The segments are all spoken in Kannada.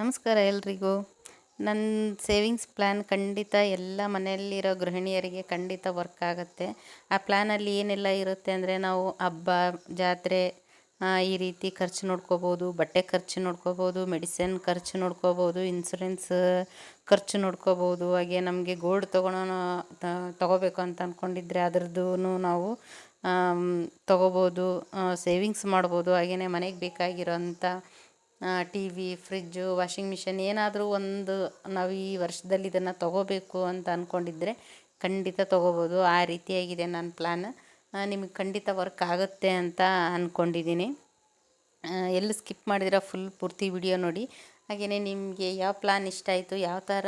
ನಮಸ್ಕಾರ ಎಲ್ರಿಗೂ. ನನ್ನ ಸೇವಿಂಗ್ಸ್ ಪ್ಲ್ಯಾನ್ ಖಂಡಿತ ಎಲ್ಲ ಮನೆಯಲ್ಲಿರೋ ಗೃಹಿಣಿಯರಿಗೆ ಖಂಡಿತ ವರ್ಕ್ ಆಗುತ್ತೆ. ಆ ಪ್ಲ್ಯಾನಲ್ಲಿ ಏನೆಲ್ಲ ಇರುತ್ತೆ ಅಂದರೆ ನಾವು ಹಬ್ಬ, ಜಾತ್ರೆ ಈ ರೀತಿ ಖರ್ಚು ನೋಡ್ಕೋಬೋದು, ಬಟ್ಟೆ ಖರ್ಚು ನೋಡ್ಕೋಬೋದು ಮೆಡಿಸಿನ್ ಖರ್ಚು ನೋಡ್ಕೋಬೋದು ಇನ್ಸುರೆನ್ಸ್ ಖರ್ಚು ನೋಡ್ಕೋಬೋದು, ಹಾಗೆ ನಮಗೆ ಗೋಲ್ಡ್ ತೊಗೊಳೋ ತೊಗೋಬೇಕು ಅಂತ ಅಂದ್ಕೊಂಡಿದ್ರೆ ಅದರದ್ದು ನಾವು ತೊಗೋಬೋದು ಸೇವಿಂಗ್ಸ್ ಮಾಡ್ಬೋದು ಹಾಗೆಯೇ ಮನೆಗೆ ಬೇಕಾಗಿರೋಂಥ T V fridge washing machine ಏನಾದರೂ ಒಂದು ನಾವು ಈ ವರ್ಷದಲ್ಲಿ ಇದನ್ನು ತೊಗೋಬೇಕು ಅಂತ ಅಂದ್ಕೊಂಡಿದ್ರೆ ಖಂಡಿತ ತೊಗೋಬೋದು. ಆ ರೀತಿಯಾಗಿದೆ ನನ್ನ ಪ್ಲ್ಯಾನ್ ನಿಮಗೆ ಖಂಡಿತ ವರ್ಕ್ ಆಗುತ್ತೆ ಅಂತ ಅಂದ್ಕೊಂಡಿದ್ದೀನಿ ಎಲ್ಲಿ ಸ್ಕಿಪ್ ಮಾಡಿದಿರ ಫುಲ್ ಪೂರ್ತಿ ವಿಡಿಯೋ ನೋಡಿ. ಹಾಗೆಯೇ ನಿಮಗೆ ಯಾವ ಪ್ಲಾನ್ ಇಷ್ಟ ಆಯಿತು, ಯಾವ ಥರ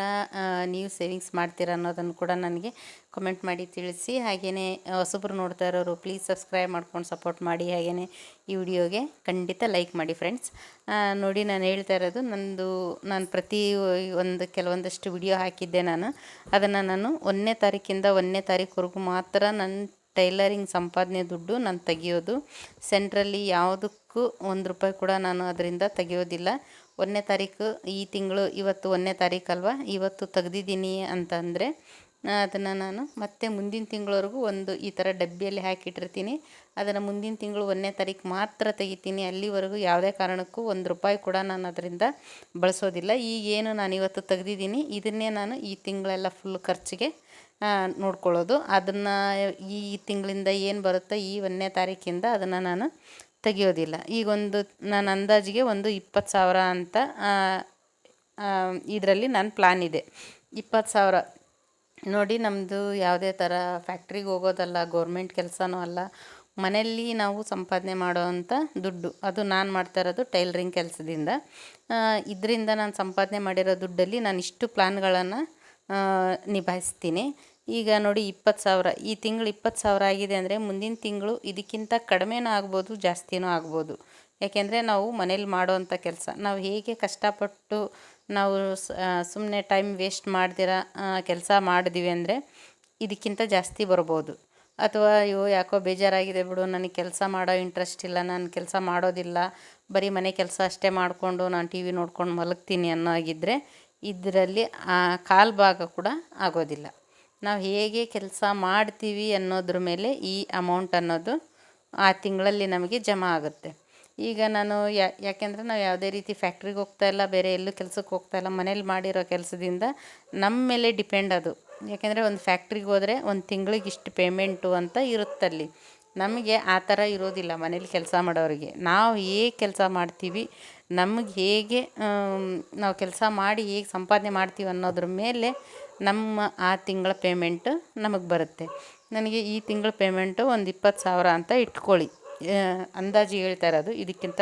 ನೀವು ಸೇವಿಂಗ್ಸ್ ಮಾಡ್ತೀರ ಅನ್ನೋದನ್ನು ಕೂಡ ನನಗೆ ಕಮೆಂಟ್ ಮಾಡಿ ತಿಳಿಸಿ. ಹಾಗೆಯೇ ಹೊಸಬ್ರು ನೋಡ್ತಾ ಇರೋರು ಪ್ಲೀಸ್ ಸಬ್ಸ್ಕ್ರೈಬ್ ಮಾಡ್ಕೊಂಡು ಸಪೋರ್ಟ್ ಮಾಡಿ. ಹಾಗೆಯೇ ಈ ವಿಡಿಯೋಗೆ ಖಂಡಿತ ಲೈಕ್ ಮಾಡಿ ಫ್ರೆಂಡ್ಸ್ ನೋಡಿ ನಾನು ಹೇಳ್ತಾ ಇರೋದು, ನಂದು, ನಾನು ಪ್ರತಿ ಒಂದು, ಕೆಲವೊಂದಷ್ಟು ವಿಡಿಯೋ ಹಾಕಿದ್ದೆ ನಾನು. ಅದನ್ನು ನಾನು ಒಂದನೇ ತಾರೀಕಿಂದ ಒಂದನೇ ತಾರೀಕುವರೆಗೂ ಮಾತ್ರ ನನ್ನ ಟೈಲರಿಂಗ್ ಸಂಪಾದನೆ ದುಡ್ಡು ನಾನು ತೆಗಿಯೋದು. ಸೆಂಟ್ರಲ್ಲಿ ಯಾವುದಕ್ಕೂ ಒಂದು ರೂಪಾಯಿ ಕೂಡ ನಾನು ಅದರಿಂದ ತೆಗಿಯೋದಿಲ್ಲ. ಒಂದನೇ ತಾರೀಕು ಈ ತಿಂಗಳು ಇವತ್ತು ಒಂದನೇ ತಾರೀಕು ಅಲ್ವಾ? ಇವತ್ತು ತೆಗ್ದಿದ್ದೀನಿ ಅಂತಂದರೆ ಅದನ್ನು ನಾನು ಮತ್ತೆ ಮುಂದಿನ ತಿಂಗಳವರೆಗೂ ಒಂದು ಈ ಥರ ಡಬ್ಬಿಯಲ್ಲಿ ಹಾಕಿಟ್ಟಿರ್ತೀನಿ. ಅದನ್ನು ಮುಂದಿನ ತಿಂಗಳು ಒಂದನೇ ತಾರೀಕು ಮಾತ್ರ ತೆಗಿತೀನಿ. ಅಲ್ಲಿವರೆಗೂ ಯಾವುದೇ ಕಾರಣಕ್ಕೂ ಒಂದು ರೂಪಾಯಿ ಕೂಡ ನಾನು ಅದರಿಂದ ಬಳಸೋದಿಲ್ಲ. ಈಗೇನು ನಾನು ಇವತ್ತು ತೆಗ್ದಿದ್ದೀನಿ, ಇದನ್ನೇ ನಾನು ಈ ತಿಂಗಳೆಲ್ಲ ಫುಲ್ ಖರ್ಚಿಗೆ ನೋಡ್ಕೊಳ್ಳೋದು. ಅದನ್ನು ಈ ತಿಂಗಳಿಂದ ಏನು ಬರುತ್ತೋ, ಈ ಒಂದನೇ ತಾರೀಕಿಂದ ಅದನ್ನು ನಾನು ತೆಗಿಯೋದಿಲ್ಲ. ಈಗೊಂದು ನಾನು ಅಂದಾಜಿಗೆ ಒಂದು ಇಪ್ಪತ್ತು ಸಾವಿರ ಅಂತ ಇದರಲ್ಲಿ ನನ್ನ ಪ್ಲ್ಯಾನ್ ಇದೆ. ಇಪ್ಪತ್ತು ಸಾವಿರ. ನೋಡಿ ನಮ್ಮದು ಯಾವುದೇ ಥರ ಫ್ಯಾಕ್ಟ್ರಿಗೆ ಹೋಗೋದಲ್ಲ ಗೌರ್ಮೆಂಟ್ ಕೆಲಸನೂ ಅಲ್ಲ. ಮನೆಯಲ್ಲಿ ನಾವು ಸಂಪಾದನೆ ಮಾಡೋವಂಥ ದುಡ್ಡು, ಅದು ನಾನು ಮಾಡ್ತಾ ಇರೋದು ಟೈಲ್ರಿಂಗ್ ಕೆಲಸದಿಂದ. ಇದರಿಂದ ನಾನು ಸಂಪಾದನೆ ಮಾಡಿರೋ ದುಡ್ಡಲ್ಲಿ ನಾನು ಇಷ್ಟು ಪ್ಲ್ಯಾನ್ಗಳನ್ನು ನಿಭಾಯಿಸ್ತೀನಿ. ಈಗ ನೋಡಿ ಇಪ್ಪತ್ತು ಸಾವಿರ. ಈ ತಿಂಗಳು ಇಪ್ಪತ್ತು ಸಾವಿರ ಆಗಿದೆ ಅಂದರೆ ಮುಂದಿನ ತಿಂಗಳು ಇದಕ್ಕಿಂತ ಕಡಿಮೆನೂ ಆಗ್ಬೋದು, ಜಾಸ್ತಿನೂ ಆಗ್ಬೋದು. ಯಾಕೆಂದರೆ ನಾವು ಮನೇಲಿ ಮಾಡುವಂಥ ಕೆಲಸ. ನಾವು ಹೇಗೆ ಕಷ್ಟಪಟ್ಟು ನಾವು ಸುಮ್ಮನೆ ಟೈಮ್ ವೇಸ್ಟ್ ಮಾಡ್ದಿರ ಕೆಲಸ ಮಾಡಿದ್ವಿ ಅಂದರೆ ಇದಕ್ಕಿಂತ ಜಾಸ್ತಿ ಬರ್ಬೋದು. ಅಥವಾ ಅಯ್ಯೋ, ಯಾಕೋ ಬೇಜಾರಾಗಿದೆ ಬಿಡು, ನನಗೆ ಕೆಲಸ ಮಾಡೋ ಇಂಟ್ರೆಸ್ಟ್ ಇಲ್ಲ, ನಾನು ಕೆಲಸ ಮಾಡೋದಿಲ್ಲ, ಬರೀ ಮನೆ ಕೆಲಸ ಅಷ್ಟೇ ಮಾಡಿಕೊಂಡು ನಾನು ಟಿ ವಿ ನೋಡ್ಕೊಂಡು ಮಲಗ್ತೀನಿ ಅನ್ನೋ ಆಗಿದ್ದರೆ ಇದರಲ್ಲಿ ಕಾಲು ಭಾಗ ಕೂಡ ಆಗೋದಿಲ್ಲ. ನಾವು ಹೇಗೆ ಕೆಲಸ ಮಾಡ್ತೀವಿ ಅನ್ನೋದ್ರ ಮೇಲೆ ಈ ಅಮೌಂಟ್ ಅನ್ನೋದು ಆ ತಿಂಗಳಲ್ಲಿ ನಮಗೆ ಜಮಾ ಆಗುತ್ತೆ. ಈಗ ನಾನು ಯಾಕೆಂದರೆ ನಾವು ಯಾವುದೇ ರೀತಿ ಫ್ಯಾಕ್ಟ್ರಿಗೆ ಹೋಗ್ತಾ ಇಲ್ಲ, ಬೇರೆ ಎಲ್ಲೂ ಕೆಲ್ಸಕ್ಕೆ ಹೋಗ್ತಾ ಇಲ್ಲ, ಮನೇಲಿ ಮಾಡಿರೋ ಕೆಲಸದಿಂದ ನಮ್ಮ ಮೇಲೆ ಡಿಪೆಂಡ್ ಅದು. ಯಾಕೆಂದರೆ ಒಂದು ಫ್ಯಾಕ್ಟ್ರಿಗೆ ಹೋದರೆ ಒಂದು ತಿಂಗಳಿಗೆ ಇಷ್ಟು ಪೇಮೆಂಟು ಅಂತ ಇರುತ್ತಲ್ಲಿ. ನಮಗೆ ಆ ಥರ ಇರೋದಿಲ್ಲ ಮನೇಲಿ ಕೆಲಸ ಮಾಡೋರಿಗೆ. ನಾವು ಹೇಗೆ ಕೆಲಸ ಮಾಡ್ತೀವಿ, ನಮಗೆ ಹೇಗೆ ನಾವು ಕೆಲಸ ಮಾಡಿ ಹೇಗೆ ಸಂಪಾದನೆ ಮಾಡ್ತೀವಿ ಅನ್ನೋದ್ರ ಮೇಲೆ ನಮ್ಮ ಆ ತಿಂಗಳ ಪೇಮೆಂಟ್ ನಮಗೆ ಬರುತ್ತೆ. ನನಗೆ ಈ ತಿಂಗಳ ಪೇಮೆಂಟು ಒಂದು ಇಪ್ಪತ್ತು ಸಾವಿರ ಅಂತ ಇಟ್ಕೊಳ್ಳಿ. ಅಂದಾಜು ಹೇಳ್ತಾ ಇರೋದು, ಇದಕ್ಕಿಂತ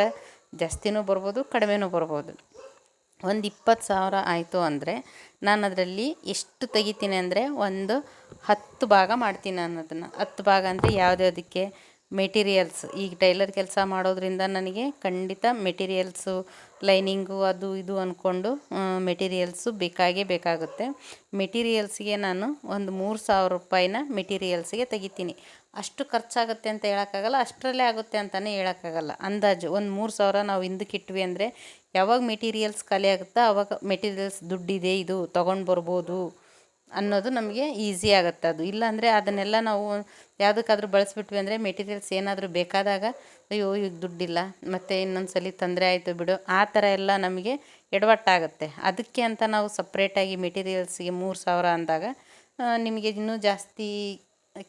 ಜಾಸ್ತಿನೂ ಬರ್ಬೋದು, ಕಡಿಮೆನೂ ಬರ್ಬೋದು. ಒಂದು ಇಪ್ಪತ್ತು ಸಾವಿರ ಆಯಿತು ಅಂದರೆ ನಾನು ಅದರಲ್ಲಿ ಎಷ್ಟು ತೆಗಿತೀನಿ ಅಂದರೆ ಒಂದು ಹತ್ತು ಭಾಗ ಮಾಡ್ತೀನಿ ನಾನು ಅದನ್ನು. ಹತ್ತು ಭಾಗ ಅಂದರೆ ಯಾವುದ್ಯಾವುದಕ್ಕೆ? ಮೆಟೀರಿಯಲ್ಸ್, ಈಗ ಟೈಲರ್ ಕೆಲಸ ಮಾಡೋದರಿಂದ ನನಗೆ ಖಂಡಿತ ಮೆಟೀರಿಯಲ್ಸು, ಲೈನಿಂಗು ಅದು ಇದು ಅಂದ್ಕೊಂಡು ಮೆಟೀರಿಯಲ್ಸು ಬೇಕಾಗೇ ಬೇಕಾಗುತ್ತೆ. ಮೆಟೀರಿಯಲ್ಸ್ಗೆ ನಾನು ಒಂದು ಮೂರು ಸಾವಿರ ರೂಪಾಯಿನ ಮೆಟೀರಿಯಲ್ಸ್ಗೆ ತೆಗಿತೀನಿ. ಅಷ್ಟು ಖರ್ಚಾಗುತ್ತೆ ಅಂತ ಹೇಳೋಕ್ಕಾಗಲ್ಲ, ಅಷ್ಟರಲ್ಲೇ ಆಗುತ್ತೆ ಅಂತಲೇ ಹೇಳೋಕ್ಕಾಗಲ್ಲ. ಅಂದಾಜು ಒಂದು ಮೂರು ಸಾವಿರ ನಾವು ಹಿಂದಕ್ಕೆ ಇಟ್ವಿ ಅಂದರೆ ಯಾವಾಗ ಮೆಟೀರಿಯಲ್ಸ್ ಖಾಲಿ ಆಗುತ್ತೋ ಆವಾಗ ಮೆಟೀರಿಯಲ್ಸ್ ದುಡ್ಡಿದೆ ಇದು, ತೊಗೊಂಡು ಬರ್ಬೋದು. ಅನ್ನೋದು ನಮಗೆ ಈಸಿ ಆಗುತ್ತೆ ಅದು. ಇಲ್ಲಾಂದರೆ ಅದನ್ನೆಲ್ಲ ನಾವು ಯಾವುದಕ್ಕಾದ್ರೂ ಬಳಸಿಬಿಟ್ವಿ ಅಂದರೆ ಮೆಟೀರಿಯಲ್ಸ್ ಏನಾದರೂ ಬೇಕಾದಾಗ, ಅಯ್ಯೋ, ಈಗ ದುಡ್ಡಿಲ್ಲ, ಮತ್ತು ಇನ್ನೊಂದು ಸಲ ತೊಂದರೆ ಆಯಿತು ಬಿಡು. ಆ ಥರ ಎಲ್ಲ ನಮಗೆ ಎಡವಟ್ಟಾಗುತ್ತೆ. ಅದಕ್ಕೆ ಅಂತ ನಾವು ಸಪ್ರೇಟಾಗಿ ಮೆಟೀರಿಯಲ್ಸ್ಗೆ ಮೂರು ಸಾವಿರ ಅಂದಾಗ ನಿಮಗೆ ಇನ್ನೂ ಜಾಸ್ತಿ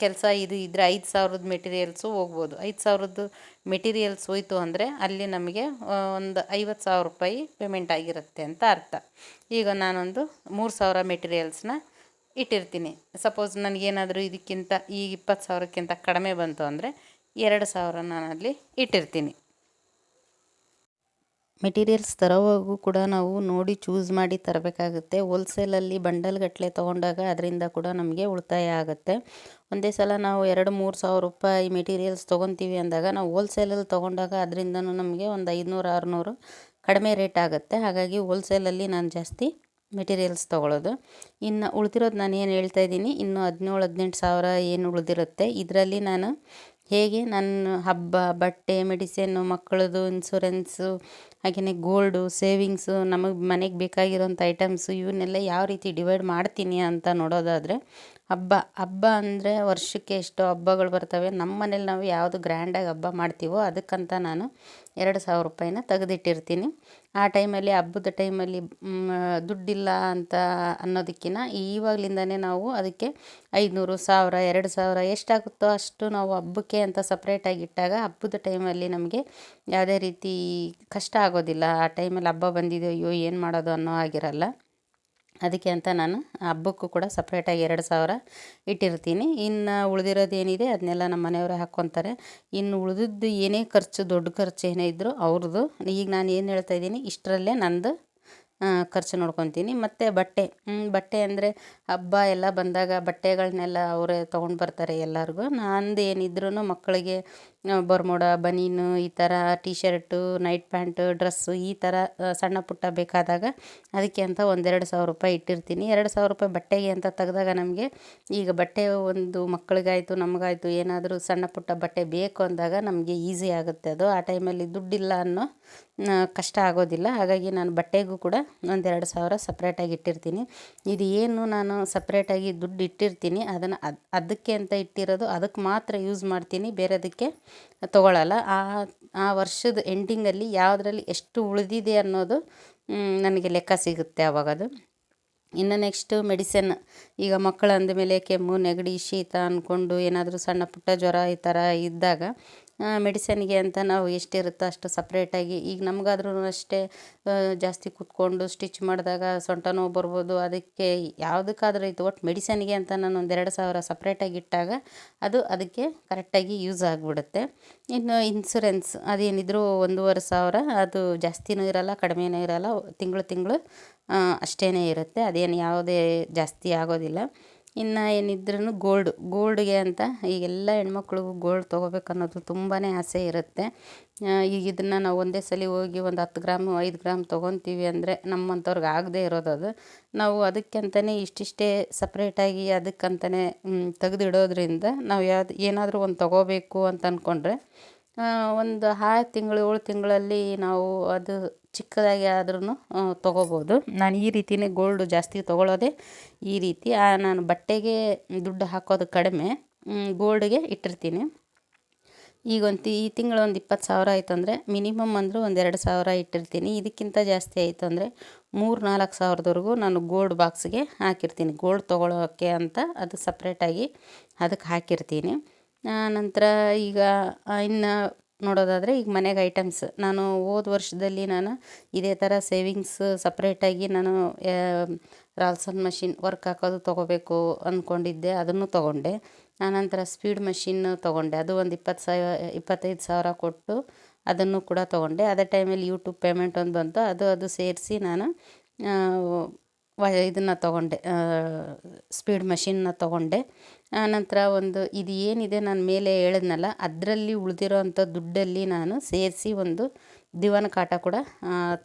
ಕೆಲಸ ಇದು ಇದ್ದರೆ ಐದು ಸಾವಿರದ ಮೆಟೀರಿಯಲ್ಸು ಹೋಗ್ಬೋದು. ಐದು ಸಾವಿರದ್ದು ಮೆಟೀರಿಯಲ್ಸ್ ಹೋಯ್ತು ಅಂದರೆ ಅಲ್ಲಿ ನಮಗೆ ಒಂದು ಐವತ್ತು ಸಾವಿರ ರೂಪಾಯಿ ಪೇಮೆಂಟ್ ಆಗಿರುತ್ತೆ ಅಂತ ಅರ್ಥ. ಈಗ ನಾನೊಂದು ಮೂರು ಸಾವಿರ ಮೆಟೀರಿಯಲ್ಸ್ನ ಇಟ್ಟಿರ್ತೀನಿ. ಸಪೋಸ್ ನನಗೇನಾದರೂ ಇದಕ್ಕಿಂತ ಈ ಇಪ್ಪತ್ತು ಸಾವಿರಕ್ಕಿಂತ ಕಡಿಮೆ ಬಂತು ಅಂದರೆ ಎರಡು ಸಾವಿರ ನಾನಲ್ಲಿ ಇಟ್ಟಿರ್ತೀನಿ. ಮೆಟೀರಿಯಲ್ಸ್ ತರೋವಾಗೂ ಕೂಡ ನಾವು ನೋಡಿ ಚೂಸ್ ಮಾಡಿ ತರಬೇಕಾಗುತ್ತೆ. ಹೋಲ್ಸೇಲಲ್ಲಿ ಬಂಡಲ್ಗಟ್ಟಲೆ ತೊಗೊಂಡಾಗ ಅದರಿಂದ ಕೂಡ ನಮಗೆ ಉಳಿತಾಯ ಆಗುತ್ತೆ. ಒಂದೇ ಸಲ ನಾವು ಎರಡು ಮೂರು ಸಾವಿರ ರೂಪಾಯಿ ಮೆಟೀರಿಯಲ್ಸ್ ತೊಗೊತೀವಿ ಅಂದಾಗ ನಾವು ಹೋಲ್ಸೇಲಲ್ಲಿ ತೊಗೊಂಡಾಗ ಅದರಿಂದನೂ ನಮಗೆ ಒಂದು ಐದುನೂರು, ಆರುನೂರು ಕಡಿಮೆ ರೇಟ್ ಆಗುತ್ತೆ. ಹಾಗಾಗಿ ಹೋಲ್ಸೇಲಲ್ಲಿ ನಾನು ಜಾಸ್ತಿ ಮೆಟೀರಿಯಲ್ಸ್ ತೊಗೊಳ್ಳೋದು ಇನ್ನು ಉಳಿದಿರೋದು ನಾನು ಏನು ಹೇಳ್ತಾ ಇದ್ದೀನಿ, ಇನ್ನು ಹದಿನೇಳು, ಹದಿನೆಂಟು ಸಾವಿರ ಏನು ಉಳಿದಿರುತ್ತೆ, ಇದರಲ್ಲಿ ನಾನು ಹೇಗೆ ನನ್ನ ಹಬ್ಬ, ಬಟ್ಟೆ ಮೆಡಿಸಿನ್ನು ಮಕ್ಕಳದು ಇನ್ಸೂರೆನ್ಸು ಹಾಗೆಯೇ ಗೋಲ್ಡು ಸೇವಿಂಗ್ಸು ನಮಗೆ ಮನೆಗೆ ಬೇಕಾಗಿರೋಂಥ ಐಟಮ್ಸು ಇವನ್ನೆಲ್ಲ ಯಾವ ರೀತಿ ಡಿವೈಡ್ ಮಾಡ್ತೀನಿ ಅಂತ ನೋಡೋದಾದರೆ ಹಬ್ಬ ಹಬ್ಬ ಅಂದರೆ ವರ್ಷಕ್ಕೆ ಎಷ್ಟೋ ಹಬ್ಬಗಳು ಬರ್ತವೆ. ನಮ್ಮ ಮನೇಲಿ ನಾವು ಯಾವುದು ಗ್ರ್ಯಾಂಡಾಗಿ ಹಬ್ಬ ಮಾಡ್ತೀವೋ ಅದಕ್ಕಂತ ನಾನು ಎರಡು ಸಾವಿರ ರೂಪಾಯಿನ ತೆಗೆದಿಟ್ಟಿರ್ತೀನಿ. ಆ ಟೈಮಲ್ಲಿ ಹಬ್ಬದ ಟೈಮಲ್ಲಿ ದುಡ್ಡಿಲ್ಲ ಅಂತ ಅನ್ನೋದಕ್ಕಿಂತ ಈವಾಗಲಿಂದನೇ ನಾವು ಅದಕ್ಕೆ ಐದುನೂರು, ಸಾವಿರ, ಎರಡು ಸಾವಿರ ಎಷ್ಟಾಗುತ್ತೋ ಅಷ್ಟು ನಾವು ಹಬ್ಬಕ್ಕೆ ಅಂತ ಸಪ್ರೇಟಾಗಿ ಇಟ್ಟಾಗ ಹಬ್ಬದ ಟೈಮಲ್ಲಿ ನಮಗೆ ಯಾವುದೇ ರೀತಿ ಕಷ್ಟ ಆಗೋದಿಲ್ಲ. ಆ ಟೈಮಲ್ಲಿ ಹಬ್ಬ ಬಂದಿದೆ ಅಯ್ಯೋ, ಏನು ಮಾಡೋದು ಅನ್ನೋ ಆಗಿರಲ್ಲ ಅದಕ್ಕೆ ಅಂತ ನಾನು ಹಬ್ಬಕ್ಕೂ ಕೂಡ ಸಪ್ರೇಟಾಗಿ ಎರಡು ಸಾವಿರ ಇಟ್ಟಿರ್ತೀನಿ. ಇನ್ನು ಉಳಿದಿರೋದೇನಿದೆ ಅದನ್ನೆಲ್ಲ ನಮ್ಮ ಮನೆಯವರೇ ಹಾಕ್ಕೊತಾರೆ. ಇನ್ನು ಉಳಿದಿದ್ದು ಏನೇ ಖರ್ಚು, ದೊಡ್ಡ ಖರ್ಚು ಏನೇ ಇದ್ದರೂ ಅವ್ರದ್ದು. ಈಗ ನಾನು ಏನು ಹೇಳ್ತಾ ಇದ್ದೀನಿ, ಇಷ್ಟರಲ್ಲೇ ನಂದು ಖರ್ಚು ನೋಡ್ಕೊತೀನಿ. ಮತ್ತು ಬಟ್ಟೆ ಬಟ್ಟೆ ಅಂದರೆ ಹಬ್ಬ ಎಲ್ಲ ಬಂದಾಗ ಬಟ್ಟೆಗಳನ್ನೆಲ್ಲ ಅವರೇ ತೊಗೊಂಡು ಬರ್ತಾರೆ ಎಲ್ಲರಿಗೂ. ನಂದು ಏನಿದ್ರೂ ಮಕ್ಕಳಿಗೆ ಬರ್ಮುಡ, ಬನೀನು ಈ ಥರ T shirt night pant dress ಈ ಥರ ಸಣ್ಣ ಪುಟ್ಟ ಬೇಕಾದಾಗ ಅದಕ್ಕೆ ಅಂತ ಒಂದೆರಡು ಸಾವಿರ ರೂಪಾಯಿ ಇಟ್ಟಿರ್ತೀನಿ. ಎರಡು ಸಾವಿರ ರೂಪಾಯಿ ಬಟ್ಟೆಗೆ ಅಂತ ತೆಗ್ದಾಗ ನಮಗೆ ಈಗ ಬಟ್ಟೆ ಒಂದು ಮಕ್ಕಳಿಗಾಯಿತು, ನಮಗಾಯಿತು, ಏನಾದರೂ ಸಣ್ಣ ಪುಟ್ಟ ಬಟ್ಟೆ ಬೇಕು ಅಂದಾಗ ನಮಗೆ ಈಸಿ ಆಗುತ್ತೆ ಅದು. ಆ ಟೈಮಲ್ಲಿ ದುಡ್ಡಿಲ್ಲ ಅನ್ನೋ ಕಷ್ಟ ಆಗೋದಿಲ್ಲ. ಹಾಗಾಗಿ ನಾನು ಬಟ್ಟೆಗೂ ಕೂಡ ಒಂದೆರಡು ಸಾವಿರ ಸಪ್ರೇಟಾಗಿ ಇಟ್ಟಿರ್ತೀನಿ. ಇದು ಏನು ನಾನು ಸಪ್ರೇಟಾಗಿ ದುಡ್ಡು ಇಟ್ಟಿರ್ತೀನಿ, ಅದನ್ನು ಅದು, ಅದಕ್ಕೆ ಅಂತ ಇಟ್ಟಿರೋದು, ಅದಕ್ಕೆ ಮಾತ್ರ ಯೂಸ್ ಮಾಡ್ತೀನಿ. ಬೇರೆದಕ್ಕೆ ತೊಗೊಳ್ಳಲ್ಲ ಆ ಆ ವರ್ಷದ ಎಂಡಿಂಗಲ್ಲಿ ಯಾವುದ್ರಲ್ಲಿ ಎಷ್ಟು ಉಳಿದಿದೆ ಅನ್ನೋದು ನನಗೆ ಲೆಕ್ಕ ಸಿಗುತ್ತೆ ಆವಾಗದು ಇನ್ನು ನೆಕ್ಸ್ಟು ಮೆಡಿಸನ್ ಈಗ ಮಕ್ಕಳು ಅಂದಮೇಲೆ ಕೆಮ್ಮು, ನೆಗಡಿ, ಶೀತ ಅಂದ್ಕೊಂಡು ಏನಾದರೂ ಸಣ್ಣ ಪುಟ್ಟ ಜ್ವರ ಈ ಥರ ಇದ್ದಾಗ ಮೆಡಿಸನ್ಗೆ ಅಂತ ನಾವು ಎಷ್ಟಿರುತ್ತೋ ಅಷ್ಟು ಸಪ್ರೇಟಾಗಿ ಈಗ ನಮಗಾದ್ರೂ ಅಷ್ಟೇ ಜಾಸ್ತಿ ಕೂತ್ಕೊಂಡು ಸ್ಟಿಚ್ ಮಾಡಿದಾಗ ಸೊಂಟ ನೋವು ಬರ್ಬೋದು. ಅದಕ್ಕೆ ಯಾವುದಕ್ಕಾದ್ರೂ ಇತ್ತು ಒಟ್ಟು ಮೆಡಿಸನ್ಗೆ ಅಂತ ನಾನು ಒಂದೆರಡು ಸಾವಿರ ಸಪ್ರೇಟಾಗಿ ಇಟ್ಟಾಗ ಅದು ಅದಕ್ಕೆ ಕರೆಕ್ಟಾಗಿ ಯೂಸ್ ಆಗಿಬಿಡುತ್ತೆ. ಇನ್ನು ಇನ್ಸುರೆನ್ಸ್ ಅದೇನಿದ್ರೂ ಒಂದೂವರೆ ಸಾವಿರ, ಅದು ಜಾಸ್ತಿನೂ ಇರೋಲ್ಲ, ಕಡಿಮೆನೂ ಇರೋಲ್ಲ, ತಿಂಗಳು ತಿಂಗಳು ಅಷ್ಟೇ ಇರುತ್ತೆ. ಅದೇನು ಯಾವುದೇ ಜಾಸ್ತಿ ಆಗೋದಿಲ್ಲ. ಇನ್ನು ಏನಿದ್ರೂ ಗೋಲ್ಡು, ಗೋಲ್ಡ್ಗೆ ಅಂತ ಈಗೆಲ್ಲ ಹೆಣ್ಮಕ್ಳಿಗೂ ಗೋಲ್ಡ್ ತೊಗೋಬೇಕು ಅನ್ನೋದು ತುಂಬಾ ಆಸೆ ಇರುತ್ತೆ. ಈಗ ಇದನ್ನು ನಾವು ಒಂದೇ ಸಲ ಹೋಗಿ ಒಂದು ಹತ್ತು ಗ್ರಾಮು, ಐದು ಗ್ರಾಮ್ ತೊಗೊತೀವಿ ಅಂದರೆ ನಮ್ಮಂಥವ್ರಿಗೆ ಆಗದೇ ಇರೋದು ಅದು. ನಾವು ಅದಕ್ಕೆ ಅಂತಲೇ ಇಷ್ಟಿಷ್ಟೇ ಸಪ್ರೇಟಾಗಿ ಅದಕ್ಕಂತಲೇ ತೆಗ್ದಿಡೋದ್ರಿಂದ ನಾವು ಯಾವ್ದು, ಏನಾದರೂ ಒಂದು ತೊಗೋಬೇಕು ಅಂತ ಅಂದ್ಕೊಂಡ್ರೆ ಒಂದು ಆರು ತಿಂಗಳು, ಏಳು ತಿಂಗಳಲ್ಲಿ ನಾವು ಅದು ಚಿಕ್ಕದಾಗಿ ಆದ್ರೂ ತೊಗೋಬೋದು. ನಾನು ಈ ರೀತಿಯೇ ಗೋಲ್ಡು ಜಾಸ್ತಿ ತೊಗೊಳ್ಳೋದೇ ಈ ರೀತಿ. ನಾನು ಬಟ್ಟೆಗೆ ದುಡ್ಡು ಹಾಕೋದು ಕಡಿಮೆ. ಗೋಲ್ಡ್ಗೆ ಇಟ್ಟಿರ್ತೀನಿ. ಈಗ ಒಂದು ಈ ತಿಂಗಳು ಒಂದು ಇಪ್ಪತ್ತು ಸಾವಿರ ಆಯಿತು ಅಂದರೆ ಮಿನಿಮಮ್ ಅಂದರೂ ಒಂದು ಎರಡು ಸಾವಿರ ಇಟ್ಟಿರ್ತೀನಿ. ಇದಕ್ಕಿಂತ ಜಾಸ್ತಿ ಆಯಿತು ಅಂದರೆ ಮೂರು ನಾಲ್ಕು ಸಾವಿರದವರೆಗೂ ನಾನು ಗೋಲ್ಡ್ ಬಾಕ್ಸ್ಗೆ ಹಾಕಿರ್ತೀನಿ. ಗೋಲ್ಡ್ ತೊಗೊಳ್ಳೋಕ್ಕೆ ಅಂತ ಅದು ಸಪ್ರೇಟಾಗಿ ಅದಕ್ಕೆ ಹಾಕಿರ್ತೀನಿ. ನಂತರ ಈಗ ಇನ್ನು ನೋಡೋದಾದರೆ ಈಗ ಮನೆಗೆ ಐಟಮ್ಸ್ ನಾನು ಹೋದ ವರ್ಷದಲ್ಲಿ ನಾನು ಇದೇ ಥರ ಸೇವಿಂಗ್ಸ್ ಸಪ್ರೇಟಾಗಿ ನಾನು ರಾಲ್ಸನ್ ಮಷಿನ್ ವರ್ಕ್ ಹಾಕೋದು ತೊಗೋಬೇಕು ಅಂದ್ಕೊಂಡಿದ್ದೆ ಅದನ್ನು ತೊಗೊಂಡೆ. ಆನಂತರ ಸ್ಪೀಡ್ ಮಷಿನ್ ತೊಗೊಂಡೆ. ಅದು ಒಂದು ಇಪ್ಪತ್ತು ಸಾವಿರ ಇಪ್ಪತ್ತೈದು ಸಾವಿರ ಕೊಟ್ಟು ಅದನ್ನು ಕೂಡ ತೊಗೊಂಡೆ. ಅದೇ ಟೈಮಲ್ಲಿ ಯೂಟ್ಯೂಬ್ ಪೇಮೆಂಟ್ ಒಂದು ಬಂತು. ಅದು ಅದು ಸೇರಿಸಿ ನಾನು ವ, ಇದನ್ನು ತೊಗೊಂಡೆ ಸ್ಪೀಡ್ ಮಷಿನ್ನ ತೊಗೊಂಡೆ. ಆನಂತರ ಒಂದು, ಇದು ಏನಿದೆ ನಾನು ಮೇಲೆ ಹೇಳಿದ್ನಲ್ಲ, ಅದರಲ್ಲಿ ಉಳಿದಿರೋ ಅಂಥ ದುಡ್ಡಲ್ಲಿ ನಾನು ಸೇರಿಸಿ ಒಂದು ದಿವಾನ ಕಾಟ ಕೂಡ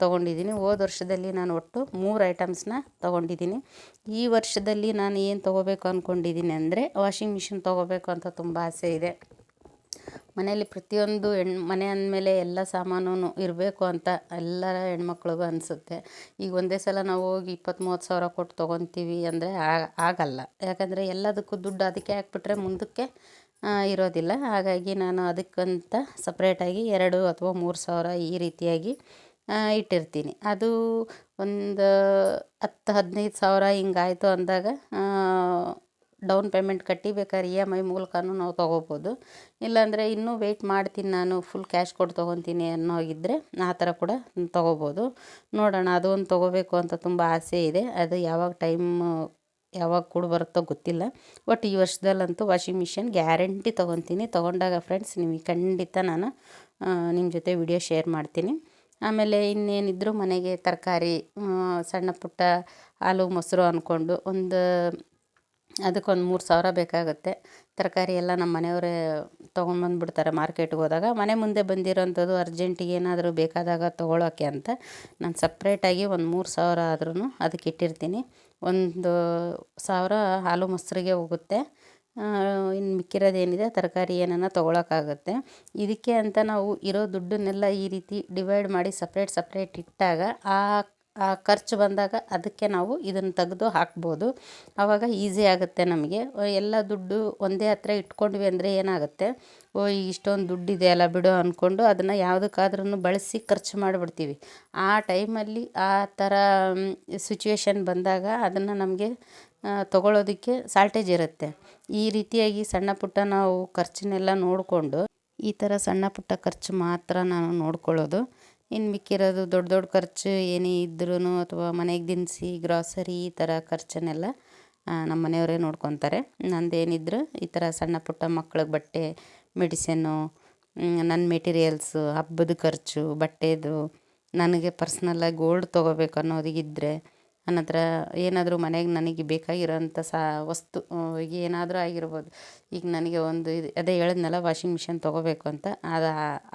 ತೊಗೊಂಡಿದ್ದೀನಿ. ಹೋದ ವರ್ಷದಲ್ಲಿ ನಾನು ಒಟ್ಟು ಮೂರು ಐಟಮ್ಸ್ನ ತೊಗೊಂಡಿದ್ದೀನಿ. ಈ ವರ್ಷದಲ್ಲಿ ನಾನು ಏನು ತೊಗೋಬೇಕು ಅಂದ್ಕೊಂಡಿದ್ದೀನಿ ಅಂದರೆ ವಾಷಿಂಗ್ ಮಿಷಿನ್ ತೊಗೋಬೇಕು ಅಂತ ತುಂಬ ಆಸೆ ಇದೆ. ಮನೆಯಲ್ಲಿ ಪ್ರತಿಯೊಂದು ಹೆಣ್, ಮನೆ ಅಂದಮೇಲೆ ಎಲ್ಲ ಸಾಮಾನು ಇರಬೇಕು ಅಂತ ಎಲ್ಲರ ಹೆಣ್ಮಕ್ಳಿಗೂ ಅನಿಸುತ್ತೆ. ಈಗ ಒಂದೇ ಸಲ ನಾವು ಹೋಗಿ ಇಪ್ಪತ್ತು ಮೂವತ್ತು ಸಾವಿರ ಕೊಟ್ಟು ತೊಗೊತೀವಿ ಅಂದರೆ ಆಗಲ್ಲ. ಯಾಕಂದರೆ ಎಲ್ಲದಕ್ಕೂ ದುಡ್ಡು ಅದಕ್ಕೆ ಹಾಕ್ಬಿಟ್ರೆ ಮುಂದಕ್ಕೆ ಇರೋದಿಲ್ಲ. ಹಾಗಾಗಿ ನಾನು ಅದಕ್ಕಂತ ಸಪ್ರೇಟಾಗಿ ಎರಡು ಅಥವಾ ಮೂರು ಸಾವಿರ ಈ ರೀತಿಯಾಗಿ ಇಟ್ಟಿರ್ತೀನಿ. ಅದು ಒಂದು ಹತ್ತು, ಹದಿನೈದು ಸಾವಿರ ಹಿಂಗಾಯಿತು ಅಂದಾಗ ಡೌನ್ ಪೇಮೆಂಟ್ ಕಟ್ಟಿ ಬೇಕಾದ್ರೆ ಇ ಎಂ ಐ ಮೂಲಕನೂ ನಾವು ತೊಗೋಬೋದು. ಇಲ್ಲಾಂದರೆ ಇನ್ನೂ ವೆಯ್ಟ್ ಮಾಡ್ತೀನಿ ನಾನು ಫುಲ್ ಕ್ಯಾಶ್ ಕೊಟ್ಟು ತೊಗೊತೀನಿ ಅನ್ನೋ ಇದ್ದರೆ ಆ ಥರ ಕೂಡ ತೊಗೋಬೋದು. ನೋಡೋಣ, ಅದೊಂದು ತೊಗೋಬೇಕು ಅಂತ ತುಂಬ ಆಸೆ ಇದೆ. ಅದು ಯಾವಾಗ ಟೈಮು ಯಾವಾಗ ಕೂಡ ಬರುತ್ತೋ ಗೊತ್ತಿಲ್ಲ. ಬಟ್ ಈ ವರ್ಷದಲ್ಲಂತೂ ವಾಷಿಂಗ್ ಮಿಷಿನ್ ಗ್ಯಾರಂಟಿ ತೊಗೊತೀನಿ. ತೊಗೊಂಡಾಗ ಫ್ರೆಂಡ್ಸ್ ನಿಮಗೆ ಖಂಡಿತ ನಾನು ನಿಮ್ಮ ಜೊತೆ ವಿಡಿಯೋ ಶೇರ್ ಮಾಡ್ತೀನಿ. ಆಮೇಲೆ ಇನ್ನೇನಿದ್ರೂ ಮನೆಗೆ ತರಕಾರಿ ಸಣ್ಣ ಪುಟ್ಟ ಹಾಲು, ಮೊಸರು ಅಂದ್ಕೊಂಡು ಒಂದು ಅದಕ್ಕೊಂದು ಮೂರು ಸಾವಿರ ಬೇಕಾಗುತ್ತೆ. ತರಕಾರಿ ಎಲ್ಲ ನಮ್ಮ ಮನೆಯವರೇ ತೊಗೊಂಬಂದ್ಬಿಡ್ತಾರೆ ಮಾರ್ಕೆಟ್ಗೆ ಹೋದಾಗ. ಮನೆ ಮುಂದೆ ಬಂದಿರೋಂಥದ್ದು ಅರ್ಜೆಂಟಿಗೆ ಏನಾದರೂ ಬೇಕಾದಾಗ ತೊಗೊಳೋಕ್ಕೆ ಅಂತ ನಾನು ಸಪ್ರೇಟಾಗಿ ಒಂದು ಮೂರು ಸಾವಿರ ಆದ್ರೂ ಅದಕ್ಕೆ ಇಟ್ಟಿರ್ತೀನಿ. ಒಂದು ಸಾವಿರ ಹಾಲು ಮೊಸರಿಗೆ ಹೋಗುತ್ತೆ. ಇನ್ನು ಮಿಕ್ಕಿರೋದೇನಿದೆ ತರಕಾರಿ ಏನನ್ನ ತೊಗೊಳಕ್ಕಾಗುತ್ತೆ. ಇದಕ್ಕೆ ಅಂತ ನಾವು ಇರೋ ದುಡ್ಡನ್ನೆಲ್ಲ ಈ ರೀತಿ ಡಿವೈಡ್ ಮಾಡಿ ಸಪ್ರೇಟ್ ಸಪ್ರೇಟ್ ಇಟ್ಟಾಗ ಆ ಖರ್ಚು ಬಂದಾಗ ಅದಕ್ಕೆ ನಾವು ಇದನ್ನು ತೆಗೆದು ಹಾಕ್ಬೋದು. ಆವಾಗ ಈಸಿ ಆಗುತ್ತೆ ನಮಗೆ. ಎಲ್ಲ ದುಡ್ಡು ಒಂದೇ ಹತ್ರ ಇಟ್ಕೊಂಡ್ವಿ ಅಂದರೆ ಏನಾಗುತ್ತೆ? ಓ ಇಷ್ಟೊಂದು ದುಡ್ಡಿದೆ ಅಲ್ಲ ಬಿಡು ಅಂದ್ಕೊಂಡು ಅದನ್ನು ಯಾವುದಕ್ಕಾದ್ರೂ ಬಳಸಿ ಖರ್ಚು ಮಾಡಿಬಿಡ್ತೀವಿ. ಆ ಟೈಮಲ್ಲಿ ಆ ಥರ ಸಿಚುವೇಶನ್ ಬಂದಾಗ ಅದನ್ನು ನಮಗೆ ತಗೊಳ್ಳೋದಕ್ಕೆ ಸಾಲ್ಟೇಜ್ ಇರುತ್ತೆ. ಈ ರೀತಿಯಾಗಿ ಸಣ್ಣ ಪುಟ್ಟ ನಾವು ಖರ್ಚನ್ನೆಲ್ಲ ನೋಡಿಕೊಂಡು ಈ ಥರ ಸಣ್ಣ ಪುಟ್ಟ ಖರ್ಚು ಮಾತ್ರ ನಾನು ನೋಡ್ಕೊಳ್ಳೋದು. ಇನ್ನು ಮಿಕ್ಕಿರೋದು? ದೊಡ್ಡ ದೊಡ್ಡ ಖರ್ಚು ಏನೇ ಇದ್ರೂ ಅಥವಾ ಮನೆಗೆ ದಿನಸಿ ಗ್ರಾಸರಿ ಈ ಥರ ಖರ್ಚನ್ನೆಲ್ಲ ನಮ್ಮ ಮನೆಯವರೇ ನೋಡ್ಕೊತಾರೆ. ನಂದೇನಿದ್ರು ಈ ಥರ ಸಣ್ಣ ಪುಟ್ಟ ಮಕ್ಳಿಗೆ ಬಟ್ಟೆ, ಮೆಡಿಸಿನ್ನು ನನ್ನ ಮೆಟೀರಿಯಲ್ಸು, ಹಬ್ಬದ ಖರ್ಚು, ಬಟ್ಟೆದು, ನನಗೆ ಪರ್ಸ್ನಲ್ಲಾಗಿ ಗೋಲ್ಡ್ ತೊಗೋಬೇಕು ಅನ್ನೋದಿದ್ದರೆ ನನ್ನ ಹತ್ರ ಏನಾದರೂ ಮನೆಗೆ ನನಗೆ ಬೇಕಾಗಿರೋಂಥ ಸಾ ವಸ್ತು ಏನಾದರೂ ಆಗಿರ್ಬೋದು. ಈಗ ನನಗೆ ಒಂದು ಇದು, ಅದೇ ಹೇಳಿದ್ನಲ್ಲ ವಾಷಿಂಗ್ ಮಿಷನ್ ತೊಗೋಬೇಕು ಅಂತ. ಅದು,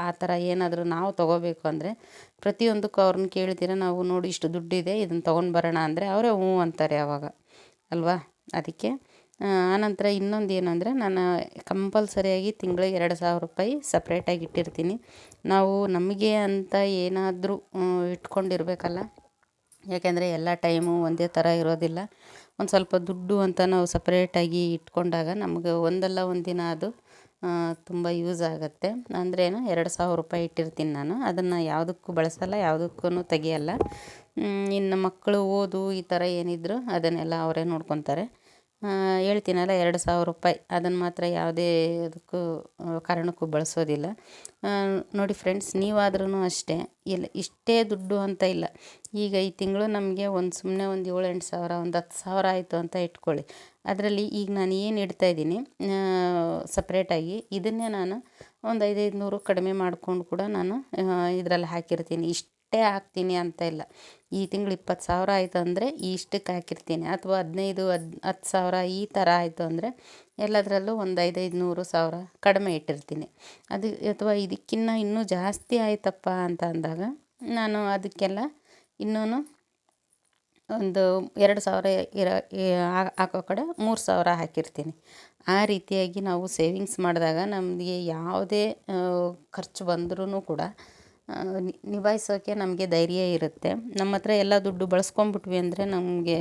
ಆ ಥರ ಏನಾದರೂ ನಾವು ತೊಗೋಬೇಕು ಅಂದರೆ ಪ್ರತಿಯೊಂದಕ್ಕೂ ಅವ್ರನ್ನ ಕೇಳ್ತೀರ, ನಾವು ನೋಡಿ ಇಷ್ಟು ದುಡ್ಡಿದೆ, ಇದನ್ನು ತೊಗೊಂಡು ಬರೋಣ ಅಂದರೆ ಅವರೇ ಹ್ಞೂ ಅಂತಾರೆ ಆವಾಗ ಅಲ್ವಾ? ಅದಕ್ಕೆ ಆನಂತರ ಇನ್ನೊಂದು ಏನು ಅಂದರೆ ನಾನು ಕಂಪಲ್ಸರಿಯಾಗಿ ತಿಂಗಳಿಗೆ ಎರಡು ಸಾವಿರ ರೂಪಾಯಿ ಸಪ್ರೇಟಾಗಿ ಇಟ್ಟಿರ್ತೀನಿ. ನಾವು ನಮಗೆ ಅಂತ ಏನಾದರೂ ಇಟ್ಕೊಂಡಿರಬೇಕಲ್ಲ ಯಾಕೆಂದರೆ ಎಲ್ಲ ಟೈಮು ಒಂದೇ ಥರ ಇರೋದಿಲ್ಲ. ಒಂದು ಸ್ವಲ್ಪ ದುಡ್ಡು ಅಂತ ನಾವು ಸಪ್ರೇಟಾಗಿ ಇಟ್ಕೊಂಡಾಗ ನಮಗೆ ಒಂದಲ್ಲ ಒಂದು ದಿನ ಅದು ತುಂಬ ಯೂಸ್ ಆಗುತ್ತೆ. ಅಂದ್ರೇನು ಎರಡು ಸಾವಿರ ರೂಪಾಯಿ ಇಟ್ಟಿರ್ತೀನಿ ನಾನು. ಅದನ್ನು ಯಾವುದಕ್ಕೂ ಬಳಸಲ್ಲ ಯಾವುದಕ್ಕೂ ತೆಗಿಯಲ್ಲ. ಇನ್ನು ಮಕ್ಕಳು ಓದು ಈ ಥರ ಏನಿದ್ರು ಅದನ್ನೆಲ್ಲ ಅವರೇ ನೋಡ್ಕೊತಾರೆ. ಹೇಳ್ತೀನಲ್ಲ ಎರಡು ಸಾವಿರ ರೂಪಾಯಿ. ಅದನ್ನು ಮಾತ್ರ ಯಾವುದೇ ಇದಕ್ಕೂ ಕಾರಣಕ್ಕೂ ಬಳಸೋದಿಲ್ಲ. ನೋಡಿ ಫ್ರೆಂಡ್ಸ್ ನೀವಾದ್ರೂ ಅಷ್ಟೇ. ಇಲ್ಲ, ಇಷ್ಟೇ ದುಡ್ಡು ಅಂತ ಇಲ್ಲ. ಈಗ ಈ ತಿಂಗಳು ನಮಗೆ ಒಂದು ಸುಮ್ಮನೆ ಒಂದು ಏಳು ಎಂಟು ಸಾವಿರ, ಒಂದು ಹತ್ತು ಸಾವಿರ ಆಯಿತು ಅಂತ ಇಟ್ಕೊಳ್ಳಿ. ಅದರಲ್ಲಿ ಈಗ ನಾನು ಏನು ಇಡ್ತಾ ಇದ್ದೀನಿ ಸಪ್ರೇಟಾಗಿ ಇದನ್ನೇ ನಾನು ಒಂದು ಐದೈದು ನೂರು ಕಡಿಮೆ ಮಾಡಿಕೊಂಡು ಕೂಡ ನಾನು ಇದರಲ್ಲಿ ಹಾಕಿರ್ತೀನಿ. ಇಷ್ಟೇ ಹಾಕ್ತೀನಿ ಅಂತ ಇಲ್ಲ ಈ ತಿಂಗಳು ಇಪ್ಪತ್ತು ಸಾವಿರ ಆಯಿತು ಅಂದರೆ ಇಷ್ಟಕ್ಕೆ ಹಾಕಿರ್ತೀನಿ. ಅಥವಾ ಹದಿನೈದು, ಹದ್, ಹತ್ತು ಸಾವಿರ ಈ ಥರ ಆಯಿತು ಅಂದರೆ ಎಲ್ಲದರಲ್ಲೂ ಒಂದು ಐದೈದು ನೂರು ಸಾವಿರ ಕಡಿಮೆ ಇಟ್ಟಿರ್ತೀನಿ. ಅದು ಅಥವಾ ಇದಕ್ಕಿನ್ನ ಇನ್ನೂ ಜಾಸ್ತಿ ಆಯ್ತಪ್ಪ ಅಂತ ಅಂದಾಗ ನಾನು ಅದಕ್ಕೆಲ್ಲ ಇನ್ನೂ ಒಂದು ಎರಡು ಸಾವಿರ ಇರೋ ಹಾಕೋ ಕಡೆ ಮೂರು ಸಾವಿರ ಹಾಕಿರ್ತೀನಿ. ಆ ರೀತಿಯಾಗಿ ನಾವು ಸೇವಿಂಗ್ಸ್ ಮಾಡಿದಾಗ ನಮಗೆ ಯಾವುದೇ ಖರ್ಚು ಬಂದ್ರೂ ಕೂಡ ನಿಭಾಯಿಸೋಕ್ಕೆ ನಮಗೆ ಧೈರ್ಯ ಇರುತ್ತೆ. ನಮ್ಮ ಹತ್ರ ಎಲ್ಲ ದುಡ್ಡು ಬಳಸ್ಕೊಂಬಿಟ್ವಿ ಅಂದರೆ ನಮಗೆ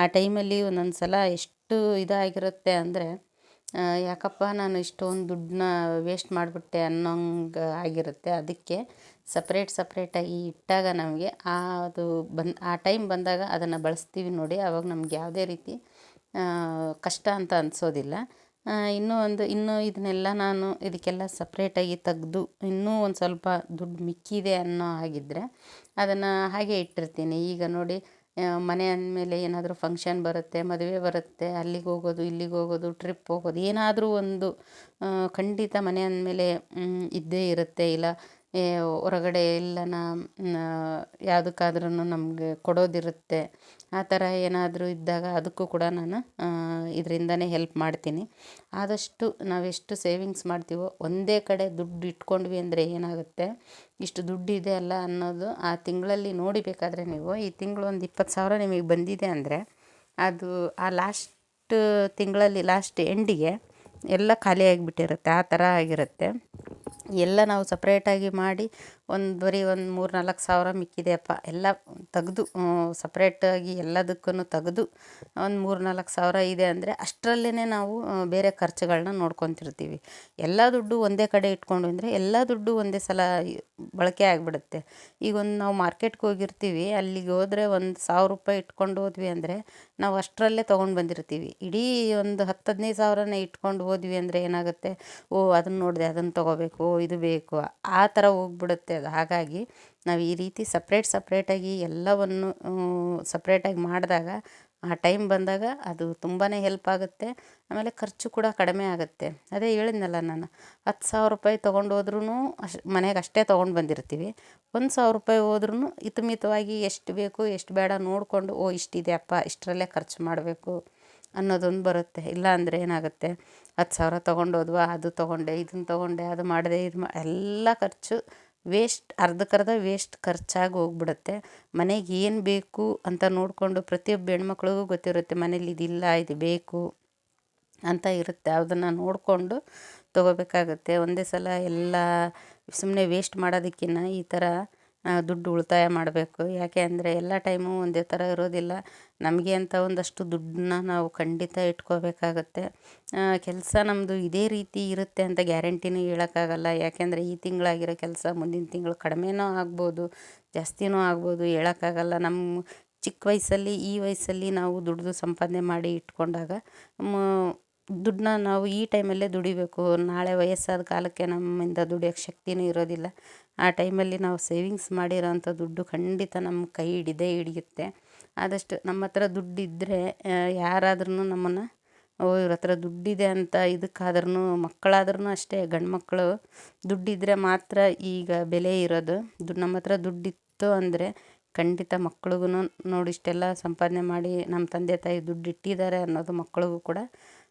ಆ ಟೈಮಲ್ಲಿ ಒಂದೊಂದು ಸಲ ಎಷ್ಟು ಇದಾಗಿರುತ್ತೆ ಅಂದರೆ ಯಾಕಪ್ಪ ನಾನು ಇಷ್ಟೊಂದು ದುಡ್ಡನ್ನ ವೇಸ್ಟ್ ಮಾಡಿಬಿಟ್ಟೆ ಅನ್ನೋಂಗೆ ಆಗಿರುತ್ತೆ. ಅದಕ್ಕೆ ಸಪ್ರೇಟ್ ಸಪ್ರೇಟಾಗಿ ಇಟ್ಟಾಗ ನಮಗೆ ಆ ಅದು ಬಂದು, ಆ ಟೈಮ್ ಬಂದಾಗ ಅದನ್ನು ಬಳಸ್ತೀವಿ ನೋಡಿ ಆವಾಗ ನಮ್ಗೆ ಯಾವುದೇ ರೀತಿ ಕಷ್ಟ ಅಂತ ಅನಿಸೋದಿಲ್ಲ. ಇನ್ನೂ ಒಂದು, ಇನ್ನೂ ಇದನ್ನೆಲ್ಲ ನಾನು ಇದಕ್ಕೆಲ್ಲ ಸಪ್ರೇಟಾಗಿ ತೆಗ್ದು ಇನ್ನೂ ಒಂದು ಸ್ವಲ್ಪ ದುಡ್ಡು ಮಿಕ್ಕಿದೆ ಅನ್ನೋ ಹಾಗಿದ್ದರೆ ಅದನ್ನು ಹಾಗೆ ಇಟ್ಟಿರ್ತೀನಿ. ಈಗ ನೋಡಿ ಮನೆ ಅಂದಮೇಲೆ ಏನಾದರೂ ಫಂಕ್ಷನ್ ಬರುತ್ತೆ, ಮದುವೆ ಬರುತ್ತೆ, ಅಲ್ಲಿಗೆ ಹೋಗೋದು, ಇಲ್ಲಿಗೆ ಹೋಗೋದು ಟ್ರಿಪ್ ಹೋಗೋದು, ಏನಾದರೂ ಒಂದು ಖಂಡಿತ ಮನೆ ಅಂದಮೇಲೆ ಇದ್ದೇ ಇರುತ್ತೆ. ಇಲ್ಲ ಹೊರಗಡೆ ಎಲ್ಲನ ಯಾವುದಕ್ಕಾದ್ರೂ ನಮಗೆ ಕೊಡೋದಿರುತ್ತೆ. ಆ ಥರ ಏನಾದರೂ ಇದ್ದಾಗ ಅದಕ್ಕೂ ಕೂಡ ನಾನು ಇದರಿಂದನೇ ಹೆಲ್ಪ್ ಮಾಡ್ತೀನಿ. ಆದಷ್ಟು ನಾವೆಷ್ಟು ಸೇವಿಂಗ್ಸ್ ಮಾಡ್ತೀವೋ ಒಂದೇ ಕಡೆ ದುಡ್ಡು ಇಟ್ಕೊಂಡ್ವಿ ಅಂದರೆ ಏನಾಗುತ್ತೆ? ಇಷ್ಟು ದುಡ್ಡು ಇದೆ ಅಲ್ಲ ಅನ್ನೋದು ಆ ತಿಂಗಳಲ್ಲಿ ನೋಡಿ ಬೇಕಾದರೆ ನೀವು, ಈ ತಿಂಗಳು ಒಂದು ಇಪ್ಪತ್ತು ಸಾವಿರ ನಿಮಗೆ ಬಂದಿದೆ ಅಂದರೆ ಅದು ಆ ಲಾಸ್ಟ್ ತಿಂಗಳಲ್ಲಿ ಲಾಸ್ಟ್ ಎಂಡಿಗೆ ಎಲ್ಲ ಖಾಲಿಯಾಗಿಬಿಟ್ಟಿರುತ್ತೆ ಆ ಥರ ಆಗಿರುತ್ತೆ. ಎಲ್ಲ ನಾವು ಸಪ್ರೇಟಾಗಿ ಮಾಡಿ ಒಂದು ಬರೀ ಒಂದು ಮೂರು ನಾಲ್ಕು ಸಾವಿರ ಮಿಕ್ಕಿದೆಯಪ್ಪ. ಎಲ್ಲ ತೆಗೆದು ಸಪ್ರೇಟಾಗಿ ಎಲ್ಲದಕ್ಕೂ ತೆಗೆದು ಒಂದು ಮೂರು ನಾಲ್ಕು ಸಾವಿರ ಇದೆ ಅಂದರೆ ಅಷ್ಟರಲ್ಲೇ ನಾವು ಬೇರೆ ಖರ್ಚುಗಳನ್ನ ನೋಡ್ಕೊತಿರ್ತೀವಿ. ಎಲ್ಲ ದುಡ್ಡು ಒಂದೇ ಕಡೆ ಇಟ್ಕೊಂಡು ಅಂದರೆ ಎಲ್ಲ ದುಡ್ಡು ಒಂದೇ ಸಲ ಬಳಕೆ ಆಗಿಬಿಡುತ್ತೆ. ಈಗ ಒಂದು ನಾವು ಮಾರ್ಕೆಟ್ಗೆ ಹೋಗಿರ್ತೀವಿ, ಅಲ್ಲಿಗೆ ಹೋದರೆ ಒಂದು ಸಾವಿರ ರೂಪಾಯಿ ಇಟ್ಕೊಂಡು ಹೋದ್ವಿ ಅಂದರೆ ನಾವು ಅಷ್ಟರಲ್ಲೇ ತೊಗೊಂಡು ಬಂದಿರ್ತೀವಿ. ಇಡೀ ಒಂದು ಹತ್ತು ಹದಿನೈದು ಸಾವಿರನೇ ಇಟ್ಕೊಂಡು ಹೋದ್ವಿ ಅಂದರೆ ಏನಾಗುತ್ತೆ? ಓ ಅದನ್ನು ನೋಡಿದೆ ಅದನ್ನು ತೊಗೋಬೇಕು ಇದು ಬೇಕು. ಆ ಥರ ಹೋಗ್ಬಿಡುತ್ತೆ. ಅದು ಹಾಗಾಗಿ ನಾವು ಈ ರೀತಿ ಸಪ್ರೇಟ್ ಸಪ್ರೇಟಾಗಿ ಎಲ್ಲವನ್ನು ಸಪ್ರೇಟಾಗಿ ಮಾಡಿದಾಗ ಆ ಟೈಮ್ ಬಂದಾಗ ಅದು ತುಂಬಾ ಹೆಲ್ಪ್ ಆಗುತ್ತೆ. ಆಮೇಲೆ ಖರ್ಚು ಕೂಡ ಕಡಿಮೆ ಆಗುತ್ತೆ. ಅದೇ ಹೇಳಿದ್ನಲ್ಲ ನಾನು, ಹತ್ತು ಸಾವಿರ ರೂಪಾಯಿ ತೊಗೊಂಡು ಹೋದ್ರೂ ಅಶ್, ಮನೆಗೆ ಅಷ್ಟೇ ತೊಗೊಂಡು ಬಂದಿರ್ತೀವಿ. ಒಂದು ಸಾವಿರ ರೂಪಾಯಿ ಹೋದ್ರೂ ಹಿತಮಿತವಾಗಿ ಎಷ್ಟು ಬೇಕು, ಎಷ್ಟು ಬೇಡ ನೋಡಿಕೊಂಡು, ಓ ಇಷ್ಟಿದೆಯಪ್ಪ ಇಷ್ಟರಲ್ಲೇ ಖರ್ಚು ಮಾಡಬೇಕು ಅನ್ನೋದೊಂದು ಬರುತ್ತೆ. ಇಲ್ಲ ಅಂದರೆ ಏನಾಗುತ್ತೆ? ಹತ್ತು ಸಾವಿರ ತೊಗೊಂಡು ಅದು ತೊಗೊಂಡೆ ಇದನ್ನು ತೊಗೊಂಡೆ, ಅದು ಮಾಡಿದೆ, ಇದು ಮಾ, ಎಲ್ಲ ಖರ್ಚು ವೇಸ್ಟ್ ಅರ್ಧಕ್ಕರ್ಧ ವೇಸ್ಟ್ ಖರ್ಚಾಗಿ ಹೋಗ್ಬಿಡುತ್ತೆ. ಮನೆಗೆ ಏನು ಬೇಕು ಅಂತ ನೋಡಿಕೊಂಡು ಪ್ರತಿಯೊಬ್ಬ ಹೆಣ್ಮಕ್ಳಿಗೂ ಗೊತ್ತಿರುತ್ತೆ, ಮನೇಲಿ ಇದಿಲ್ಲ, ಇದು ಬೇಕು ಅಂತ ಇರುತ್ತೆ. ಅದನ್ನು ನೋಡಿಕೊಂಡು ತೊಗೋಬೇಕಾಗುತ್ತೆ. ಒಂದೇ ಸಲ ಎಲ್ಲ ಸುಮ್ಮನೆ ವೇಸ್ಟ್ ಮಾಡೋದಕ್ಕಿಂತ ಈ ಥರ ದುಡ್ಡು ಉಳಿತಾಯ ಮಾಡಬೇಕು. ಯಾಕೆ ಅಂದರೆ ಎಲ್ಲ ಟೈಮು ಒಂದೇ ಥರ ಇರೋದಿಲ್ಲ. ನಮಗೆ ಅಂತ ಒಂದಷ್ಟು ದುಡ್ಡನ್ನ ನಾವು ಖಂಡಿತ ಇಟ್ಕೋಬೇಕಾಗುತ್ತೆ. ಕೆಲಸ ನಮ್ಮದು ಇದೇ ರೀತಿ ಇರುತ್ತೆ ಅಂತ ಗ್ಯಾರಂಟಿನೂ ಹೇಳೋಕ್ಕಾಗಲ್ಲ. ಯಾಕೆಂದರೆ ಈ ತಿಂಗಳಾಗಿರೋ ಕೆಲಸ ಮುಂದಿನ ತಿಂಗಳು ಕಡಿಮೆನೂ ಆಗ್ಬೋದು, ಜಾಸ್ತಿನೂ ಆಗ್ಬೋದು ಹೇಳೋಕ್ಕಾಗಲ್ಲ. ನಮ್ಮ ಚಿಕ್ಕ ವಯಸ್ಸಲ್ಲಿ ಈ ವಯಸ್ಸಲ್ಲಿ ನಾವು ದುಡಿದು ಸಂಪಾದನೆ ಮಾಡಿ ಇಟ್ಕೊಂಡಾಗ ದುಡ್ಡನ್ನ ನಾವು ಈ ಟೈಮಲ್ಲೇ ದುಡಿಬೇಕು. ನಾಳೆ ವಯಸ್ಸಾದ ಕಾಲಕ್ಕೆ ನಮ್ಮಿಂದ ದುಡಿಯೋಕ್ಕೆ ಶಕ್ತಿನೂ ಇರೋದಿಲ್ಲ. ಆ ಟೈಮಲ್ಲಿ ನಾವು ಸೇವಿಂಗ್ಸ್ ಮಾಡಿರೋಂಥ ದುಡ್ಡು ಖಂಡಿತ ನಮ್ಮ ಕೈ ಹಿಡಿದೇ ಹಿಡಿಯುತ್ತೆ. ಆದಷ್ಟು ನಮ್ಮ ಹತ್ರ ದುಡ್ಡಿದ್ದರೆ ಯಾರಾದ್ರೂ ನಮ್ಮನ್ನು, ಓ, ಇವ್ರ ಹತ್ರ ದುಡ್ಡಿದೆ ಅಂತ ಇದಕ್ಕಾದ್ರೂ ಮಕ್ಕಳಾದ್ರೂ ಅಷ್ಟೇ ಗಂಡು ಮಕ್ಕಳು ದುಡ್ಡಿದ್ದರೆ ಮಾತ್ರ ಈಗ ಬೆಲೆ ಇರೋದು. ದುಡ್ಡು ನಮ್ಮ ಹತ್ರ ದುಡ್ಡಿತ್ತು ಅಂದರೆ ಖಂಡಿತ ಮಕ್ಳಿಗೂ ನೋಡಿ, ಇಷ್ಟೆಲ್ಲ ಸಂಪಾದನೆ ಮಾಡಿ ನಮ್ಮ ತಂದೆ ತಾಯಿ ದುಡ್ಡು ಇಟ್ಟಿದ್ದಾರೆ ಅನ್ನೋದು ಮಕ್ಳಿಗೂ ಕೂಡ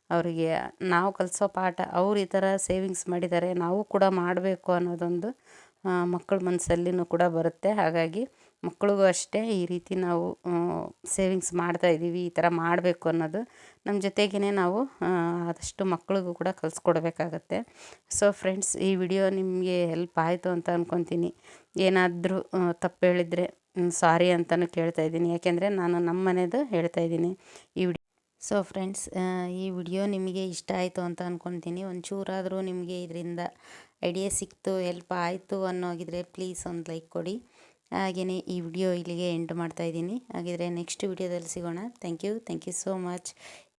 ಅವರಿಗೆ ನಾವು ಕಲಿಸೋ ಪಾಠ ಅವ್ರು ಈ ಥರ ಸೇವಿಂಗ್ಸ್ ಮಾಡಿದ್ದಾರೆ, ನಾವು ಕೂಡ ಮಾಡಬೇಕು ಅನ್ನೋದೊಂದು ಮಕ್ಕಳ ಮನಸ್ಸಲ್ಲಿನೂ ಕೂಡ ಬರುತ್ತೆ. ಹಾಗಾಗಿ ಮಕ್ಳಿಗೂ ಅಷ್ಟೇ ಈ ರೀತಿ ನಾವು ಸೇವಿಂಗ್ಸ್ ಮಾಡ್ತಾ ಇದ್ದೀವಿ, ಈ ಥರ ಮಾಡಬೇಕು ಅನ್ನೋದು ನಮ್ಮ ಜೊತೆಗೇ ನಾವು ಆದಷ್ಟು ಮಕ್ಳಿಗೂ ಕೂಡ ಕಲಿಸ್ಕೊಡ್ಬೇಕಾಗತ್ತೆ. ಸೊ ಫ್ರೆಂಡ್ಸ್ ಈ ವಿಡಿಯೋ ನಿಮಗೆ ಹೆಲ್ಪ್ ಆಯಿತು ಅಂತ ಅಂದ್ಕೊತೀನಿ ಏನಾದರೂ ತಪ್ಪು ಹೇಳಿದರೆ ಸಾರಿ ಅಂತಲೂ ಕೇಳ್ತಾ ಇದ್ದೀನಿ. ಯಾಕೆಂದರೆ ನಾನು ನಮ್ಮ ಮನೆಯದು ಹೇಳ್ತಾ ಇದ್ದೀನಿ. ಈ ಸೊ ಫ್ರೆಂಡ್ಸ್ ಈ ವಿಡಿಯೋ ನಿಮಗೆ ಇಷ್ಟ ಆಯಿತು ಅಂತ ಅಂದ್ಕೊತೀನಿ ಒಂಚೂರಾದರೂ ನಿಮಗೆ ಇದರಿಂದ ಐಡಿಯಾ ಸಿಕ್ತು ಹೆಲ್ಪ್ ಆಯಿತು ಅನ್ನೋಗಿದ್ರೆ ಪ್ಲೀಸ್ ಒಂದು ಲೈಕ್ ಕೊಡಿ. ಹಾಗೆಯೇ ಈ ವಿಡಿಯೋ ಇಲ್ಲಿಗೆ ಎಂಡ್ ಮಾಡ್ತಾಯಿದ್ದೀನಿ ಹಾಗಿದ್ರೆ ನೆಕ್ಸ್ಟ್ ವಿಡಿಯೋದಲ್ಲಿ ಸಿಗೋಣ. Thank you thank you so much